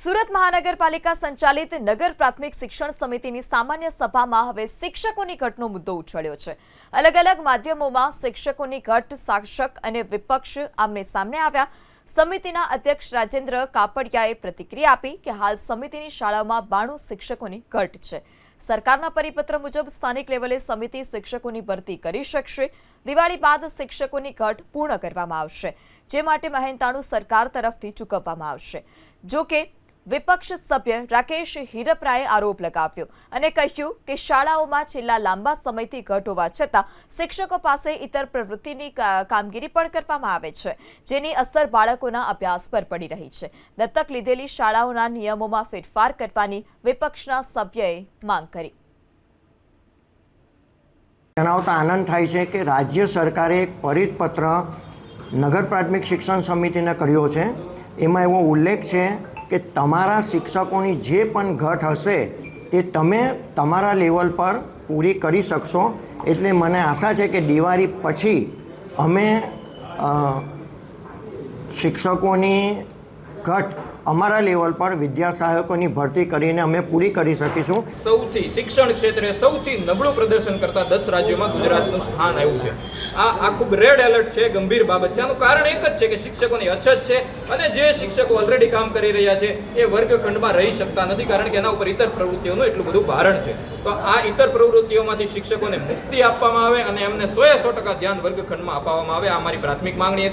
સુરત મહાનગરપાલિકા સંચાલિત નગર પ્રાથમિક શિક્ષણ સમિતિની સામાન્ય સભામાં હવે શિક્ષકોની ઘટનો મુદ્દો ઉછળ્યો છે. અલગ અલગ માધ્યમોમાં શિક્ષકોની ઘટ શાસક અને વિપક્ષ આમને સામને આવ્યા. સમિતિના અધ્યક્ષ રાજેન્દ્ર કાપડિયાએ પ્રતિક્રિયા આપી કે હાલ સમિતિની શાળાઓમાં બાણું શિક્ષકોની ઘટ છે. સરકારના પરિપત્ર મુજબ સ્થાનિક લેવલે સમિતિ શિક્ષકોની ભરતી કરી શકશે. દિવાળી બાદ શિક્ષકોની ઘટ પૂર્ણ કરવામાં આવશે, જે માટે મહેનતાણું સરકાર તરફથી ચૂકવવામાં આવશે. જો કે વિપક્ષ સભ્ય રાકેશ હિરપરાએ આરોપ લગાવ્યો અને કહ્યું કે શાળાઓમાં છેલ્લા લાંબા સમયથી ઘટ હોવા છતાં શિક્ષકો પાસે ઇતર પ્રવૃત્તિની કામગીરી પણ કરવામાં આવે છે, જેની અસર બાળકોના અભ્યાસ પર પડી રહી છે. દત્તક લીધેલી શાળાઓના નિયમોમાં ફેરફાર કરવાની વિપક્ષના સભ્યએ માંગ કરી. જણાવતા આનંદ થાય છે કે રાજ્ય સરકારે એક પરિપત્ર નગર પ્રાથમિક શિક્ષણ સમિતિને કર્યો છે. એમાં એવો ઉલ્લેખ છે કે તમારા શિક્ષકોની જે પણ ઘટ હશે, તે તમે તમારા લેવલ પર પૂરી કરી શકશો. એટલે મને આશા છે કે દિવાળી પછી અમે શિક્ષકોની ઘટ અમારા લેવલ પર વિદ્યા સહાયકોની ભરતી કરીને અમે પૂરી કરી શકીશું. સૌથી શિક્ષણ ક્ષેત્રે સૌથી નબળું પ્રદર્શન કરતા દસ રાજ્યોમાં ગુજરાતનું સ્થાન આવ્યું છે. આ આ ખૂબ રેડ એલર્ટ છે, ગંભીર બાબત છે. આનું કારણ એક જ છે કે શિક્ષકોની અછત છે અને જે શિક્ષકો ઓલરેડી કામ કરી રહ્યા છે એ વર્ગખંડમાં રહી શકતા નથી કારણ કે એના ઉપર ઇતર પ્રવૃત્તિઓનું એટલું બધું ભારણ છે. તો આ ઇતર પ્રવૃત્તિઓમાંથી શિક્ષકોને મુક્તિ આપવામાં આવે અને એમને સો એ સો ટકા ધ્યાન વર્ગખંડમાં અપાવવામાં આવે, આ મારી પ્રાથમિક માંગણી હતી.